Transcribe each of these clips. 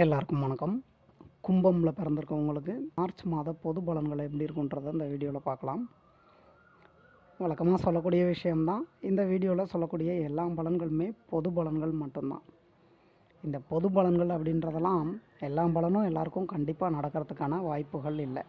எல்லாருக்கும் வணக்கம். கும்பமில் பிறந்திருக்கவங்களுக்கு மார்ச் மாத பொது பலன்கள் எப்படி இருக்குன்றதை இந்த வீடியோவில் பார்க்கலாம். வழக்கமாக சொல்லக்கூடிய விஷயம்தான். இந்த வீடியோவில் சொல்லக்கூடிய எல்லா பலன்களுமே பொது பலன்கள் மட்டும்தான். இந்த பொது பலன்கள் அப்படின்றதெல்லாம் எல்லா பலனும் எல்லாருக்கும் கண்டிப்பாக நடக்கிறதுக்கான வாய்ப்புகள் இல்லை.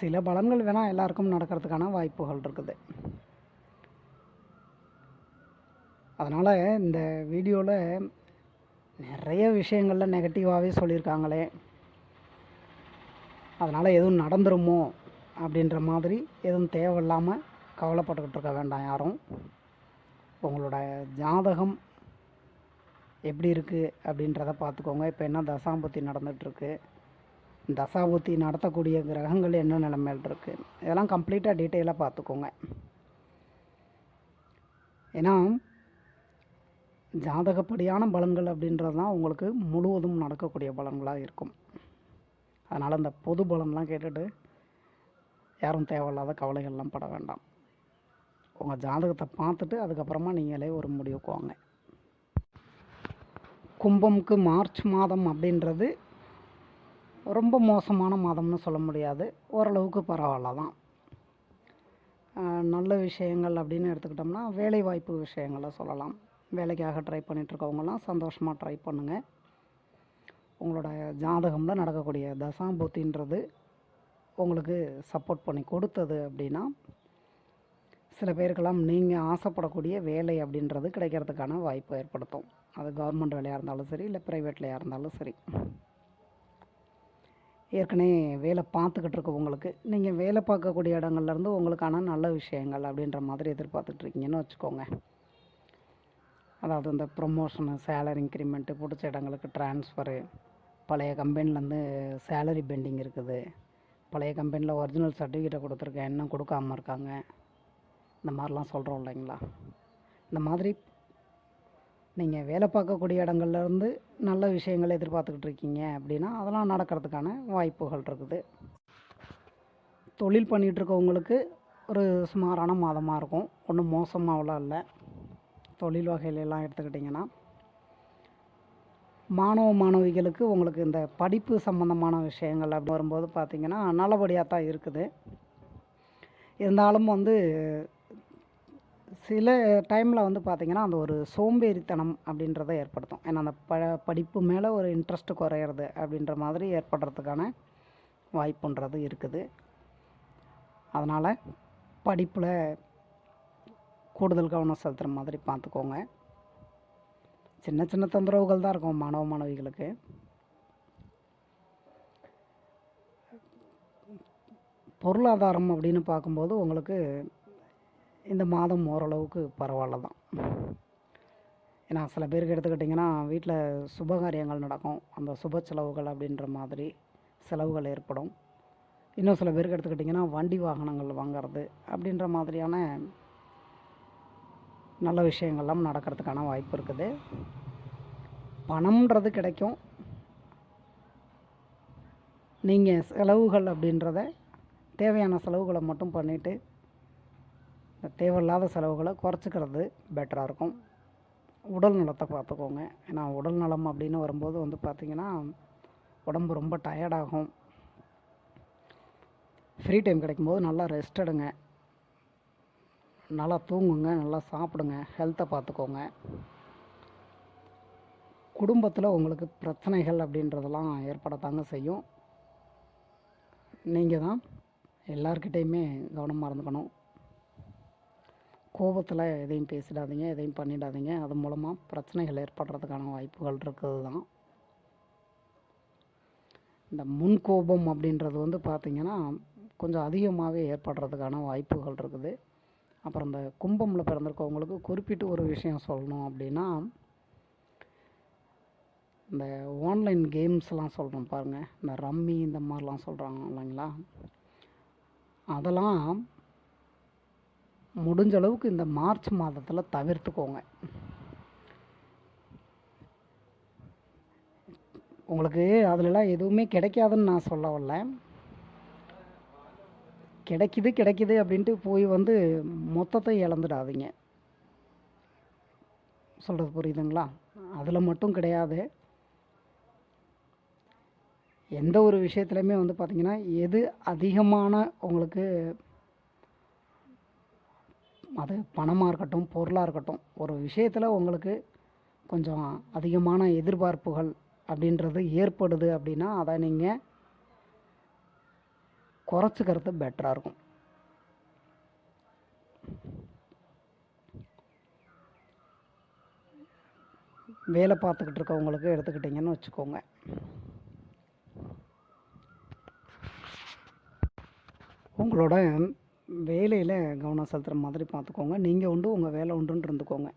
சில பலன்கள் வேணால் எல்லாருக்கும் நடக்கிறதுக்கான வாய்ப்புகள் இருக்குது. அதனால் இந்த வீடியோவில் நிறைய விஷயங்களில் நெகட்டிவாகவே சொல்லியிருக்காங்களே. அதனால் எதுவும் நடந்துருமோ அப்படின்ற மாதிரி எதுவும் தேவையில்லாமல் கவலைப்பட்டுக்கிட்டு இருக்க வேண்டாம் யாரும். உங்களோட ஜாதகம் எப்படி இருக்குது அப்படின்றத பார்த்துக்கோங்க. இப்போ என்ன தசாம்புத்தி நடந்துகிட்ருக்கு? தசாபுத்தி நடத்தக்கூடிய கிரகங்கள் என்ன நிலைமையில் இருக்குது இதெல்லாம் கம்ப்ளீட்டாக டீட்டெயிலாக பார்த்துக்கோங்க. ஏன்னா ஜாதகப்படியான பலன்கள் அப்படின்றது தான் உங்களுக்கு முழுவதும் நடக்கக்கூடிய பலன்களாக இருக்கும். அதனால் இந்த பொது பலன்லாம் கேட்டுட்டு யாரும் தேவையில்லாத கவலைகள்லாம் பட வேண்டாம். உங்கள் ஜாதகத்தை பார்த்துட்டு அதுக்கப்புறமா நீங்களே ஒரு முடிவுக்கு வாங்க. கும்பம்க்கு மார்ச் மாதம் அப்படின்றது ரொம்ப மோசமான மாதம்னு சொல்ல முடியாது. ஓரளவுக்கு பரவாயில்ல தான். நல்ல விஷயங்கள் அப்படின்னு எடுத்துக்கிட்டோம்னா வேலைவாய்ப்பு விஷயங்களை சொல்லலாம். வேலைக்காக ட்ரை பண்ணிகிட்ருக்கவங்களாம் சந்தோஷமாக ட்ரை பண்ணுங்கள் உங்களோட ஜாதகமில் நடக்கக்கூடிய தசாம்பூத்தின்றது உங்களுக்கு சப்போர்ட் பண்ணி கொடுத்தது அப்படின்னா சில பேருக்கெல்லாம் நீங்கள் ஆசைப்படக்கூடிய வேலை அப்படின்றது கிடைக்கிறதுக்கான வாய்ப்பு ஏற்படுத்தும். அது கவர்மெண்ட் வேலையாக இருந்தாலும் சரி இல்லை ப்ரைவேட்லையாக இருந்தாலும் சரி. ஏற்கனவே வேலை பார்த்துக்கிட்டு இருக்கவங்களுக்கு நீங்கள் வேலை பார்க்கக்கூடிய இடங்கள்லேருந்து உங்களுக்கான நல்ல விஷயங்கள் அப்படின்ற மாதிரி எதிர்பார்த்துட்ருக்கீங்கன்னு வச்சுக்கோங்க. அதாவது இந்த ப்ரொமோஷனு சேலரி இன்க்ரிமெண்ட்டு பிடிச்ச இடங்களுக்கு ட்ரான்ஸ்ஃபரு பழைய கம்பெனிலேருந்து சேலரி பெண்டிங் இருக்குது. பழைய கம்பெனியில் ஒரிஜினல் சர்டிஃபிகேட்டை கொடுத்துருக்கேன் இன்னும் கொடுக்காம இருக்காங்க. இந்த மாதிரிலாம் சொல்கிறோம் இல்லைங்களா? இந்த மாதிரி நீங்கள் வேலை பார்க்கக்கூடிய இடங்கள்லேருந்து நல்ல விஷயங்களை எதிர்பார்த்துக்கிட்டு இருக்கீங்க அப்படின்னா அதெல்லாம் நடக்கிறதுக்கான வாய்ப்புகள் இருக்குது. தொழில் பண்ணிகிட்ருக்கவங்களுக்கு ஒரு சுமாரான மாதமாக இருக்கும். ஒன்றும் மோசமாகலாம் இல்லை. தொழில் வகையிலெல்லாம் எடுத்துக்கிட்டிங்கன்னா மாணவ மாணவிகளுக்கு உங்களுக்கு இந்த படிப்பு சம்மந்தமான விஷயங்கள் அப்படி வரும்போது பார்த்திங்கன்னா நல்லபடியாக தான் இருக்குது. இருந்தாலும் வந்து சில டைமில் வந்து பார்த்திங்கன்னா அந்த ஒரு சோம்பேறித்தனம் அப்படின்றத ஏற்படுத்தும். ஏன்னா அந்த ப படிப்பு மேலே ஒரு இன்ட்ரெஸ்ட் குறையிறது அப்படின்ற மாதிரி ஏற்படுறதுக்கான வாய்ப்புன்றது இருக்குது. அதனால் படிப்பில் கூடுதல் கவனம் செலுத்துகிற மாதிரி பார்த்துக்கோங்க. சின்ன சின்ன தொந்தரவுகள் தான் இருக்கும் மாணவ மாணவிகளுக்கு. பொருளாதாரம் அப்படின்னு பார்க்கும்போது உங்களுக்கு இந்த மாதம் ஓரளவுக்கு பரவாயில்ல தான். ஏன்னா சில பேருக்கு எடுத்துக்கிட்டிங்கன்னா வீட்டில் சுபகாரியங்கள் நடக்கும். அந்த சுப செலவுகள் அப்படின்ற மாதிரி செலவுகள் ஏற்படும். இன்னும் சில பேருக்கு எடுத்துக்கிட்டிங்கன்னா வண்டி வாகனங்கள் வாங்கிறது அப்படின்ற மாதிரியான நல்ல விஷயங்கள்லாம் நடக்கிறதுக்கான வாய்ப்பு இருக்குது. பணம்ன்றது கிடைக்கும். நீங்கள் செலவுகள் அப்படின்றத தேவையான செலவுகளை மட்டும் பண்ணிவிட்டு இந்த தேவையில்லாத செலவுகளை குறைச்சிக்கிறது பெட்டராக இருக்கும். உடல் நலத்தை பார்த்துக்கோங்க. ஏன்னா உடல் நலம் அப்படின்னு வரும்போது வந்து பார்த்திங்கன்னா உடம்பு ரொம்ப டயர்டாகும் ஃப்ரீ டைம் கிடைக்கும்போது நல்லா ரெஸ்ட் எடுங்க. நல்லா தூங்குங்க நல்லா சாப்பிடுங்க ஹெல்த்தை பார்த்துக்கோங்க. குடும்பத்தில் உங்களுக்கு பிரச்சனைகள் அப்படின்றதெல்லாம் ஏற்படத்தாங்க செய்யும். நீங்கள் தான் எல்லார்கிட்டேயுமே கவனமாக இருந்துக்கணும். கோபத்தில் எதையும் பேசிடாதீங்க எதையும் பண்ணிடாதீங்க. அது மூலமாக பிரச்சனைகள் ஏற்படுறதுக்கான வாய்ப்புகள் இருக்குது தான். இந்த முன்கோபம் அப்படின்றது வந்து பார்த்திங்கன்னா கொஞ்சம் அதிகமாகவே ஏற்படுறதுக்கான வாய்ப்புகள் இருக்குது. அப்புறம் இந்த கும்பமில் பிறந்திருக்கவங்களுக்கு குறிப்பிட்டு ஒரு விஷயம் சொல்லணும் அப்படின்னா இந்த ஆன்லைன் கேம்ஸ்லாம் சொல்கிறோம் பாருங்கள் இந்த ரம்மி இந்த மாதிரிலாம் சொல்கிறாங்க இல்லைங்களா? அதெல்லாம் முடிஞ்ச அளவுக்கு இந்த மார்ச் மாதத்தில் தவிர்த்துக்கோங்க. உங்களுக்கு அதிலலாம் எதுவுமே கிடைக்காதுன்னு நான் சொல்ல வரல கிடைக்குது கிடைக்குது அப்படின்ட்டு போய் வந்து மொத்தத்தை இழந்துடாதீங்க. சொல்கிறது புரியுதுங்களா? அதில் மட்டும் கிடையாது. எந்த ஒரு விஷயத்துலையுமே வந்து பார்த்திங்கன்னா எது அதிகமான உங்களுக்கு அது பணமாக இருக்கட்டும் பொருளாக இருக்கட்டும் ஒரு விஷயத்தில் உங்களுக்கு கொஞ்சம் அதிகமான எதிர்பார்ப்புகள் அப்படின்றது ஏற்படுது அப்படின்னா அதை நீங்கள் குறைச்சிக்கிறது பெட்டராக இருக்கும். வேலை பார்த்துக்கிட்டு இருக்கவங்களுக்கு எடுத்துக்கிட்டிங்கன்னு வச்சுக்கோங்க. உங்களோட வேலையில் கவனம் செலுத்துகிற மாதிரி பார்த்துக்கோங்க. நீங்கள் உண்டு உங்கள் வேலை உண்டுன்னு இருந்துக்கோங்க.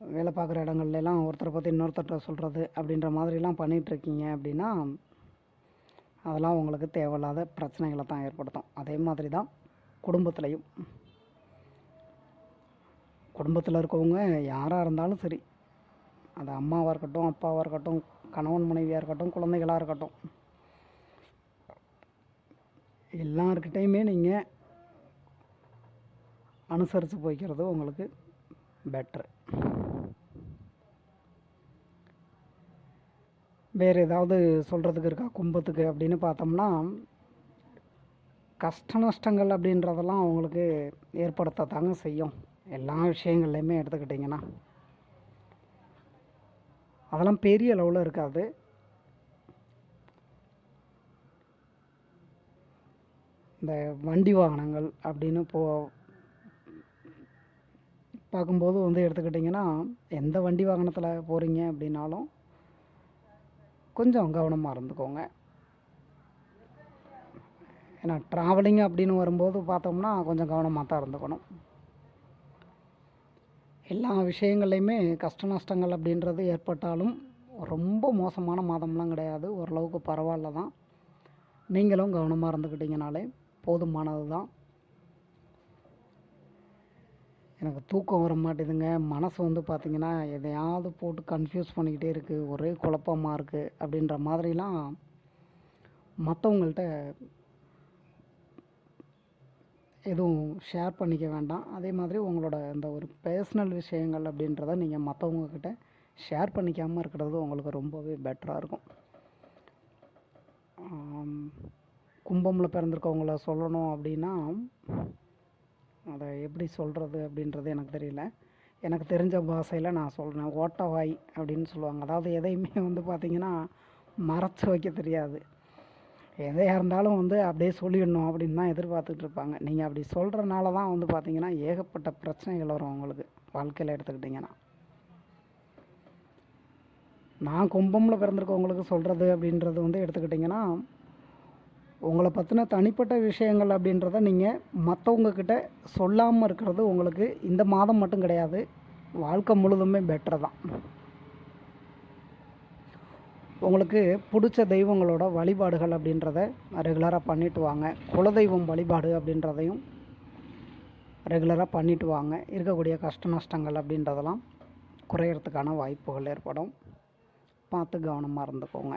வேலை பார்க்குற இடங்கள்லாம் ஒருத்தரை பற்றி இன்னொருத்தர்கிட்ட சொல்கிறது அப்படின்ற மாதிரிலாம் பண்ணிகிட்ருக்கீங்க அப்படின்னா அதெல்லாம் உங்களுக்கு தேவையில்லாத பிரச்சனைகளை தான் ஏற்படுத்தும். அதே மாதிரி தான் குடும்பத்துலேயும். குடும்பத்தில் இருக்கவங்க யாராக இருந்தாலும் சரி அது அம்மாவாக இருக்கட்டும் அப்பாவாக இருக்கட்டும் கணவன் மனைவியாக இருக்கட்டும் குழந்தைகளாக இருக்கட்டும். எல்லார்கிட்டையுமே நீங்கள் அனுசரித்து போய்க்கிறது உங்களுக்கு பெட்ரு வேறு ஏதாவது சொல்கிறதுக்கு இருக்கா? கும்பத்துக்கு அப்படின்னு பார்த்தோம்னா கஷ்ட நஷ்டங்கள் அப்படின்றதெல்லாம் அவங்களுக்கு ஏற்படுத்தத்தாங்க செய்யும். எல்லா விஷயங்கள்லையுமே எடுத்துக்கிட்டிங்கன்னா. அதெல்லாம் பெரிய அளவில் இருக்காது. இந்த வண்டி வாகனங்கள் அப்படின்னு போ பார்க்கும்போது வந்து எடுத்துக்கிட்டிங்கன்னா எந்த வண்டி வாகனத்தில் போகிறீங்க அப்படின்னாலும் கொஞ்சம் கவனமாக இருந்துக்கோங்க. ஏன்னா ட்ராவலிங் அப்படின்னு வரும்போது பார்த்தோம்னா கொஞ்சம் கவனமாக தான் இருந்துக்கணும். எல்லா விஷயங்கள்லையுமே கஷ்ட நஷ்டங்கள் அப்படின்றது ஏற்பட்டாலும் ரொம்ப மோசமான மாதம்லாம் கிடையாது. ஓரளவுக்கு பரவாயில்ல தான். நீங்களும் கவனமாக இருந்துக்கிட்டிங்கனாலே போதுமானது தான் எனக்கு தூக்கம் வர மாட்டேதுங்க. மனசு வந்து பார்த்திங்கன்னா எதையாவது போட்டு கன்ஃபியூஸ் பண்ணிக்கிட்டே இருக்குது ஒரே குழப்பமாக இருக்குது அப்படின்ற மாதிரிலாம் மற்றவங்கள்ட்ட எதுவும் ஷேர் பண்ணிக்க வேண்டாம். அதே மாதிரி உங்களோட இந்த ஒரு பர்சனல் விஷயங்கள் அப்படின்றத நீங்கள் மற்றவங்கக்கிட்ட ஷேர் பண்ணிக்காமல் இருக்கிறது உங்களுக்கு ரொம்பவே பெட்டராக இருக்கும். கும்பமில் பிறந்திருக்கவங்கள சொல்லணும் அப்படின்னா அதை எப்படி சொல்கிறது அப்படின்றது எனக்கு தெரியல. எனக்கு தெரிஞ்ச பாஷையில் நான் சொல்கிறேன் ஓட்டவாய் அப்படின்னு சொல்லுவாங்க. அதாவது எதையுமே வந்து பார்த்திங்கன்னா மறைச்சி வைக்க தெரியாது. எதையாக இருந்தாலும் வந்து அப்படியே சொல்லிடணும் அப்படின்னு தான் எதிர்பார்த்துட்டு இருப்பாங்க. நீங்கள் அப்படி சொல்கிறனால தான் வந்து பார்த்திங்கன்னா ஏகப்பட்ட பிரச்சனைகள் வரும் உங்களுக்கு வாழ்க்கையில் எடுத்துக்கிட்டிங்கன்னா. நான் கும்பமில் பிறந்திருக்கவங்களுக்கு சொல்கிறது அப்படின்றது வந்து எடுத்துக்கிட்டிங்கன்னா உங்களை பற்றின தனிப்பட்ட விஷயங்கள் அப்படின்றத நீங்கள் மற்றவங்கக்கிட்ட சொல்லாமல் இருக்கிறது உங்களுக்கு இந்த மாதம் மட்டும் கிடையாது. வாழ்க்கை முழுதுமே பெட்டர் தான். உங்களுக்கு பிடிச்ச தெய்வங்களோட வழிபாடுகள் அப்படின்றத ரெகுலராக பண்ணிட்டு வாங்க. குலதெய்வம் வழிபாடு அப்படின்றதையும் ரெகுலராக பண்ணிட்டு வாங்க. இருக்கக்கூடிய கஷ்ட நஷ்டங்கள் அப்படின்றதெல்லாம் குறையிறதுக்கான வாய்ப்புகள் ஏற்படும். பார்த்து கவனமாக இருந்துக்கோங்க.